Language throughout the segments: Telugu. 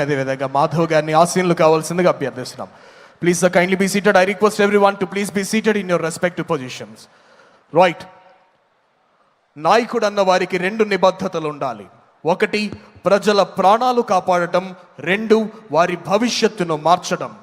అదేవిధంగా మాధవ్ గారిని ఆసీనులు కావాల్సిందిగా అభ్యర్థిస్తున్నాం. Please kindly be seated I request everyone to please be seated in your respective positions right నాయకుడు అన్న వారికి రెండు నిబద్ధతలు ఉండాలి. ఒకటి ప్రజల ప్రాణాలు కాపాడటం. రెండు వారి భవిష్యత్తును మార్చడం.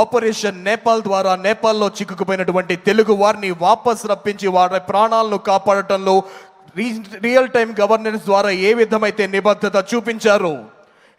ఆపరేషన్ నేపాల్ ద్వారా నేపాల్లో చిక్కుకుపోయినటువంటి తెలుగు వారిని వాపస్ రప్పించి వారి ప్రాణాలను కాపాడటంలో రీ- రియల్ టైం గవర్నెన్స్ ద్వారా ఏ విధమైతే నిబద్ధత చూపించారో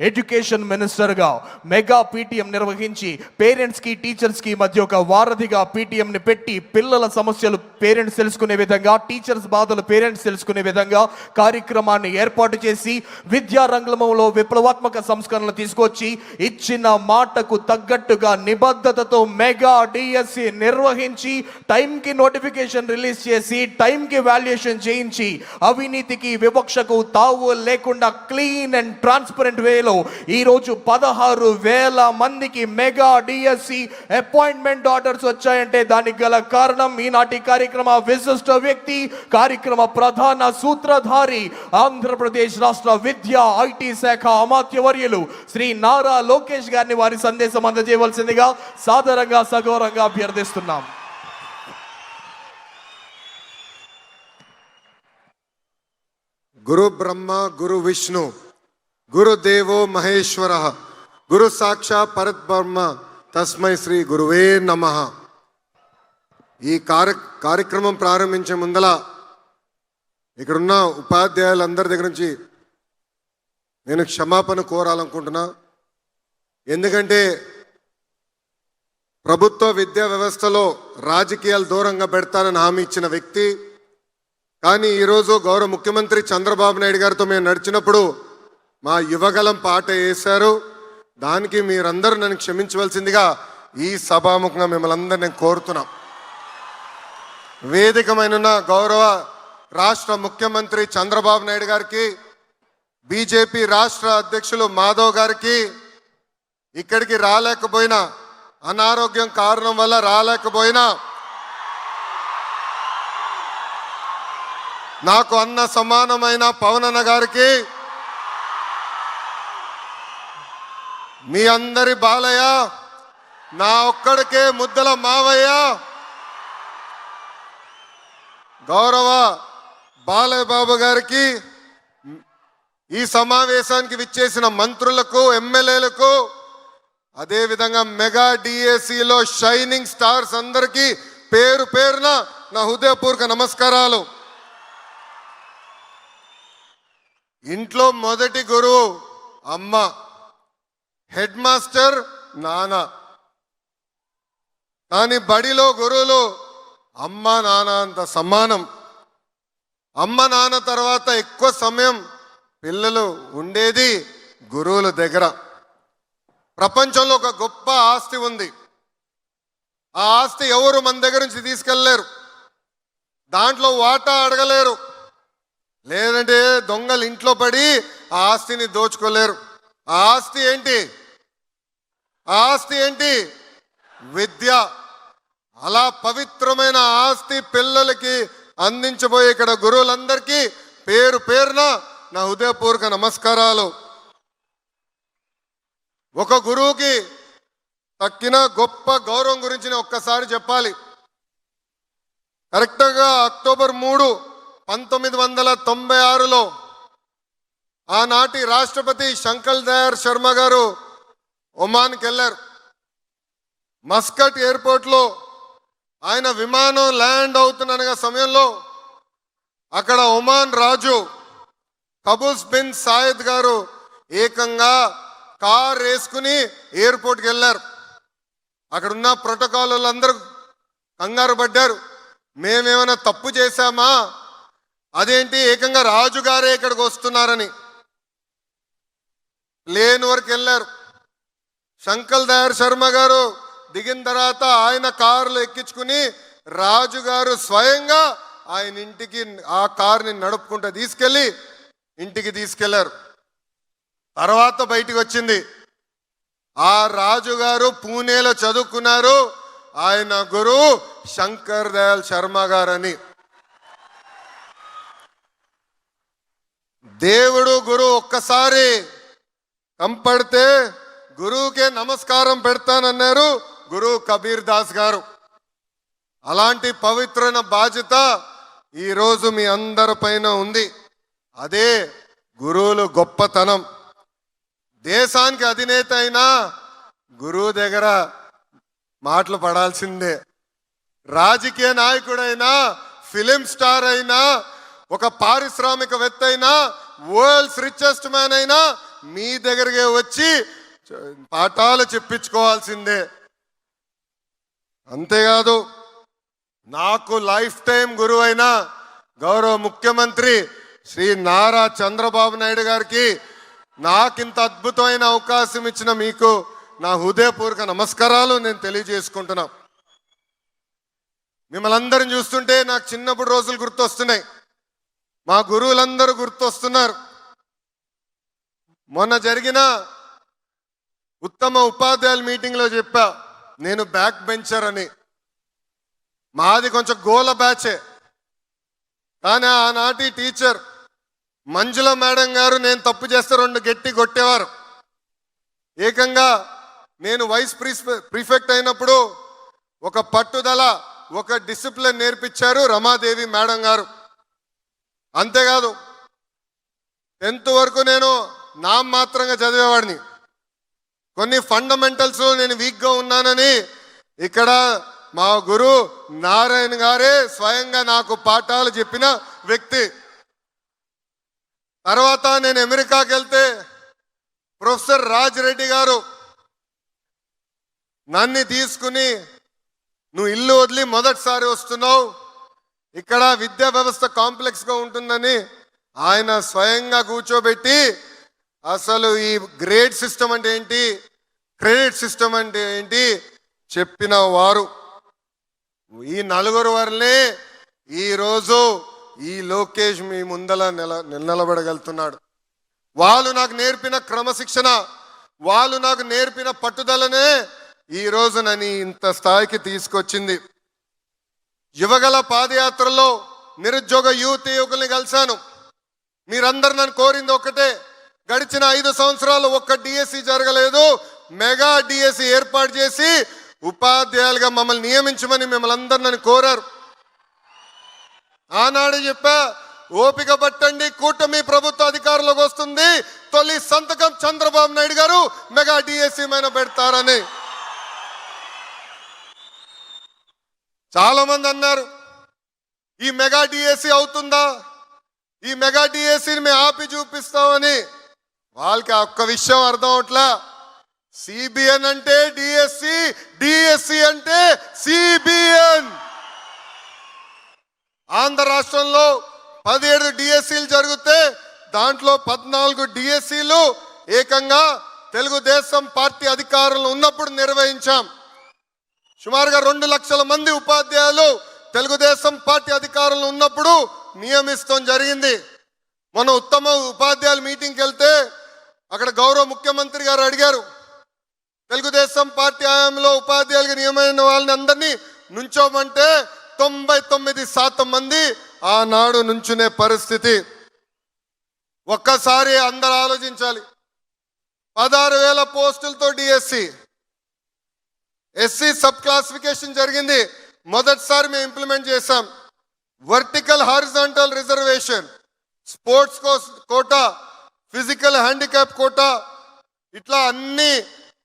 ఎడ్యుకేషన్ మినిస్టర్గా మెగా పీటీఎం నిర్వహించి పేరెంట్స్కి టీచర్స్కి మధ్య ఒక వారధిగా పీటీఎంని పెట్టి పిల్లల సమస్యలు పేరెంట్స్ తెలుసుకునే విధంగా టీచర్స్ బాధలు పేరెంట్స్ తెలుసుకునే విధంగా కార్యక్రమాన్ని ఏర్పాటు చేసి విద్యా రంగంలో విప్లవాత్మక సంస్కరణలు తీసుకొచ్చి ఇచ్చిన మాటకు తగ్గట్టుగా నిబద్ధతతో మెగా డిఎస్సి నిర్వహించి టైంకి నోటిఫికేషన్ రిలీజ్ చేసి టైంకి వాల్యుయేషన్ చేయించి అవినీతికి వివక్షకు తావు లేకుండా క్లీన్ అండ్ ట్రాన్స్పరెంట్ వేలో ఈ రోజు పదహారు వేల మందికి మెగా డిఎస్సి అపాయింట్మెంట్ ఆర్డర్స్ వచ్చాయంటే దానికి గల కారణం ఈనాటి కార్యక్రమ విశిష్ట వ్యక్తి కార్యక్రమ ప్రధాన సూత్రధారి ఆంధ్రప్రదేశ్ రాష్ట్ర విద్య ఐటీ శాఖ అమాత్యవర్యులు శ్రీ నారా లోకేష్ గారిని వారి సందేశం అందజేయవలసిందిగా సాదరంగా సగౌరంగా అభ్యర్థిస్తున్నాం. గురు బ్రహ్మ గురు విష్ణు గురుదేవో మహేశ్వర. గురు సాక్షా పరబ్రహ్మ. తస్మై శ్రీ గురువే నమ. ఈ కార్య కార్యక్రమం ప్రారంభించే ముందల ఇక్కడున్న ఉపాధ్యాయులందరి దగ్గర నుంచి నేను క్షమాపణ కోరాలనుకుంటున్నా. ఎందుకంటే ప్రభుత్వ విద్యా వ్యవస్థలో రాజకీయాలు దూరంగా పెడతానని హామీ ఇచ్చిన వ్యక్తి. కానీ ఈరోజు గౌరవ ముఖ్యమంత్రి చంద్రబాబు నాయుడు గారితో మేము నడిచినప్పుడు మా యువగలం పాట వేశారు. దానికి మీరందరూ నన్ను క్షమించవలసిందిగా ఈ సభాముఖంగా మిమ్మల్ని అందరూ నేను కోరుతున్నాం. వేదికమైన గౌరవ రాష్ట్ర ముఖ్యమంత్రి చంద్రబాబు నాయుడు గారికి బీజేపీ రాష్ట్ర అధ్యక్షులు మాధవ్ గారికి ఇక్కడికి రాలేకపోయినా అనారోగ్యం కారణం వల్ల రాలేకపోయినా నాకు అన్న సమానమైన పవనన్న గారికి మీ అందరి బాలయ్య నా ఒక్కడికే ముద్దల మావయ్య. గౌరవ బాలయ్య బాబు గారికి ఈ సమావేశానికి విచ్చేసిన మంత్రులకు ఎమ్మెల్యేలకు అదేవిధంగా మెగా డిఏసిలో షైనింగ్ స్టార్స్ అందరికీ పేరు పేరున నా హృదయపూర్వక నమస్కారాలు. ఇంట్లో మొదటి గురువు అమ్మ. హెడ్ మాస్టర్ నాన్న కానీ బడిలో గురువులు అమ్మ నాన్న అంత సమానం. అమ్మ నాన్న తర్వాత ఎక్కువ సమయం పిల్లలు ఉండేది గురువుల దగ్గర. ప్రపంచంలో ఒక గొప్ప ఆస్తి ఉంది. ఆ ఆస్తి ఎవరు మన దగ్గర నుంచి తీసుకెళ్ళలేరు దాంట్లో వాటా అడగలేరు. లేదంటే దొంగలు ఇంట్లో పడి ఆ ఆస్తిని దోచుకోలేరు. ఆ ఆస్తి ఏంటి? ఆ ఆస్తి ఏంటి? విద్య. అలా పవిత్రమైన ఆస్తి పిల్లలకి అందించబోయే ఇక్కడ గురువులందరికీ పేరు పేరున నా హృదయపూర్వక నమస్కారాలు. ఒక గురువుకి తక్కిన గొప్ప గౌరవం గురించి నేను ఒక్కసారి చెప్పాలి. కరెక్ట్గా అక్టోబర్ మూడు పంతొమ్మిది వందల తొంభై ఆరులో ఆనాటి రాష్ట్రపతి శంకల్ దయార్ శర్మ గారు ఒమాన్కి వెళ్ళారు. మస్కట్ ఎయిర్పోర్ట్లో ఆయన విమానం ల్యాండ్ అవుతున్న సమయంలో అక్కడ ఒమాన్ రాజు కబూస్ బిన్ సాయద్ గారు ఏకంగా కార్ వేసుకుని ఎయిర్పోర్ట్కి వెళ్ళారు. అక్కడున్న ప్రోటోకాల్ వాళ్ళందరూ కంగారు పడ్డారు. మేమేమైనా తప్పు చేశామా? అదేంటి? ఏకంగా రాజుగారే ఇక్కడికి వస్తున్నారని. లేని వరకు వెళ్ళారు. శంకల్ దయార్ శర్మ గారు దిగిన తర్వాత ఆయన కారులో ఎక్కించుకుని రాజుగారు స్వయంగా ఆయన ఇంటికి ఆ కారుని నడుపుకుంటూ తీసుకెళ్ళి ఇంటికి తీసుకెళ్ళారు. తర్వాత బయటికి వచ్చింది. ఆ రాజుగారు పూణేలో చదువుకున్నారు. ఆయన గురువు శంకర్ దయాల్ శర్మ గారని. దేవుడు గురువు ఒక్కసారి కంపడితే గురువుకే నమస్కారం పెడతానన్నారు గురువు కబీర్ దాస్ గారు. అలాంటి పవిత్రన బాధ్యత ఈరోజు మీ అందరి పైన ఉంది. అదే గురువులు గొప్పతనం. దేశానికి అధినేత అయినా గురువు దగ్గర మాటలు పడాల్సిందే. రాజకీయ నాయకుడైనా ఫిలిం స్టార్ అయినా ఒక పారిశ్రామికవేత్త అయినా వరల్డ్స్ రిచెస్ట్ మ్యాన్ అయినా మీ దగ్గరికి వచ్చి పాఠాలు చెప్పించుకోవాల్సిందే. అంతేకాదు నాకు లైఫ్ టైం గురువైన గౌరవ ముఖ్యమంత్రి శ్రీ నారా చంద్రబాబు నాయుడు గారికి నాకింత అద్భుతమైన అవకాశం ఇచ్చిన మీకు నా హృదయపూర్వక నమస్కారాలు నేను తెలియజేసుకుంటున్నా. మిమ్మల్ని అందరిని చూస్తుంటే నాకు చిన్నప్పుడు రోజులు గుర్తొస్తున్నాయి. మా గురువులందరూ గుర్తొస్తున్నారు. మొన్న జరిగిన ఉత్తమ ఉపాధ్యాయుల మీటింగ్లో చెప్పా నేను బ్యాక్ బెంచర్ అని. మాది కొంచెం గోల బ్యాచే. కానీ ఆనాటి టీచర్ మంజుల మేడం గారు నేను తప్పు చేస్తే రెండు గట్టి కొట్టేవారు. ఏకంగా నేను వైస్ ప్రిఫెక్ట్ అయినప్పుడు ఒక పట్టుదల ఒక డిసిప్లిన్ నేర్పించారు రమాదేవి మేడం గారు. అంతేకాదు టెన్త్ వరకు నేను నా మాత్రంగా చదివేవాడిని. కొన్ని ఫండమెంటల్స్ నేను వీక్గా ఉన్నానని ఇక్కడ మా గురు నారాయణ గారే స్వయంగా నాకు పాఠాలు చెప్పిన వ్యక్తి. తర్వాత నేను అమెరికాకి వెళ్తే ప్రొఫెసర్ రాజ్ రెడ్డి గారు నన్ను తీసుకుని నువ్వు ఇల్లు వదిలి మొదటిసారి వస్తున్నావు. ఇక్కడ విద్యా వ్యవస్థ కాంప్లెక్స్గా ఉంటుందని ఆయన స్వయంగా కూర్చోబెట్టి అసలు ఈ గ్రేడ్ సిస్టమ్ అంటే ఏంటి? క్రెడిట్ సిస్టమ్ అంటే ఏంటి? చెప్పిన వారు. ఈ నలుగురు వరలే ఈరోజు ఈ లోకేష్ మీ ముందల నిల నిలబడగలుగుతున్నాడు. వాళ్ళు నాకు నేర్పిన క్రమశిక్షణ వాళ్ళు నాకు నేర్పిన పట్టుదలనే ఈ రోజు నన్ను ఇంత స్థాయికి తీసుకొచ్చింది. యువగల పాదయాత్రలో నిరుద్యోగ యువతి యువకుల్ని కలిశాను. మీరందరు నన్ను కోరింది ఒకటే గడిచిన ఐదు సంవత్సరాలు ఒక్క డిఎస్సి జరగలేదు. మెగా డిఎస్సి ఏర్పాటు చేసి ఉపాధ్యాయులుగా మమ్మల్ని నియమించమని మిమ్మల్ని అందరు నన్ను కోరారు. ఆనాడు చెప్పా ఓపిక పట్టండి కూటమి ప్రభుత్వ అధికారులకు వస్తుంది. తొలి సంతకం చంద్రబాబు నాయుడు గారు మెగా డిఎస్సి మీద పెడతారని. చాలా మంది అన్నారు ఈ మెగా డిఎస్సి అవుతుందా? ఈ మెగా డిఎస్సిని మేము ఆపి చూపిస్తామని. వాళ్ళకి ఒక్క విషయం అర్థం అవట్లా? సిబిఎన్ అంటే డిఎస్సి డిఎస్సి అంటే సిబిఎన్ ఆంధ్ర రాష్ట్రంలో పదిహేడు డిఎస్సీలు జరిగితే దాంట్లో పద్నాలుగు డిఎస్సీలు ఏకంగా తెలుగుదేశం పార్టీ అధికారంలో ఉన్నప్పుడు నిర్వహించాం. సుమారుగా రెండు లక్షల మంది ఉపాధ్యాయులు తెలుగుదేశం పార్టీ అధికారంలో ఉన్నప్పుడు నియమిస్తాం జరిగింది. మనం ఉత్తమ ఉపాధ్యాయుల మీటింగ్కి వెళ్తే అక్కడ గౌరవ ముఖ్యమంత్రి గారు అడిగారు తెలుగుదేశం పార్టీ హయాంలో ఉపాధ్యాయులకు నియమైన వాళ్ళని అందరినీ నుంచోమంటే తొంభై తొమ్మిది శాతం మంది ఆనాడు నుంచునే పరిస్థితి. ఒక్కసారి అందరు ఆలోచించాలి. పదహారు వేల పోస్టులతో డిఎస్సి ఎస్సీ సబ్ క్లాసిఫికేషన్ జరిగింది. మొదటిసారి మేము ఇంప్లిమెంట్ చేశాం. Vertical horizontal reservation sports quota physical handicap quota ఇట్లా అన్ని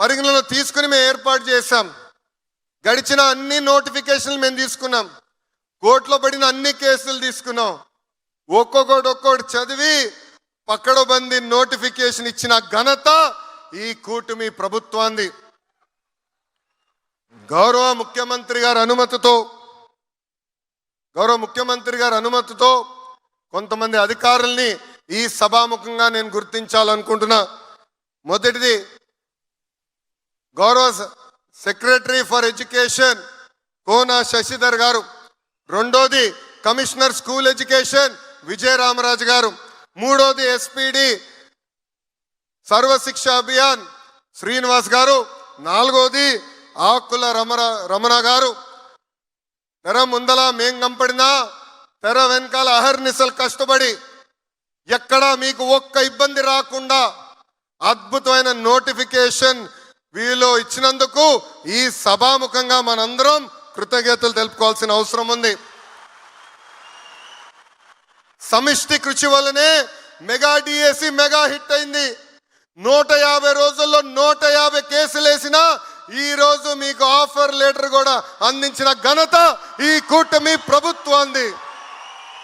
పరిగణలో తీసుకుని మేము ఏర్పాటు చేశాం. గడిచిన అన్ని నోటిఫికేషన్లు మేము తీసుకున్నాం. కోర్టులో పడిన అన్ని కేసులు తీసుకున్నాం. ఒక్కొక్కటి ఒక్కొక్కటి చదివి పక్కడబంది నోటిఫికేషన్ ఇచ్చిన ఘనత ఈ కూటమి ప్రభుత్వాన్ని గౌరవ ముఖ్యమంత్రి గారి అనుమతితో గౌరవ ముఖ్యమంత్రి గారి అనుమతితో కొంతమంది అధికారుల్ని ఈ సభాముఖంగా నేను గుర్తించాలనుకుంటున్నా. మొదటిది గౌరవ secretary for education Kona Sasidhar గారు. రెండోది కమిషనర్ స్కూల్ ఎడ్యుకేషన్ విజయరామరాజు గారు. మూడోది ఎస్పీడి సర్వశిక్ష అభియాన్ శ్రీనివాస్ గారు. నాలుగోది ఆకుల రమణ రమణ గారు. తెర ముందల మేం కంపడినా తెర వెనకాల అహర్నిశలు కష్టపడి ఎక్కడా మీకు ఒక్క ఇబ్బంది రాకుండా అద్భుతమైన నోటిఫికేషన్ వీలో ఇచ్చినందుకు ఈ సభాముఖంగా మనందరం కృతజ్ఞతలు తెలుపుకోవాల్సిన అవసరం ఉంది. సమిష్టి కృషి వల్లనే మెగా డిఎసి మెగా హిట్ అయింది. నూట యాభై రోజుల్లో నూట యాభై కేసులు వేసిన ఈ రోజు మీకు ఆఫర్ లెటర్ కూడా అందించిన ఘనత ఈ కూటమి ప్రభుత్వాన్ని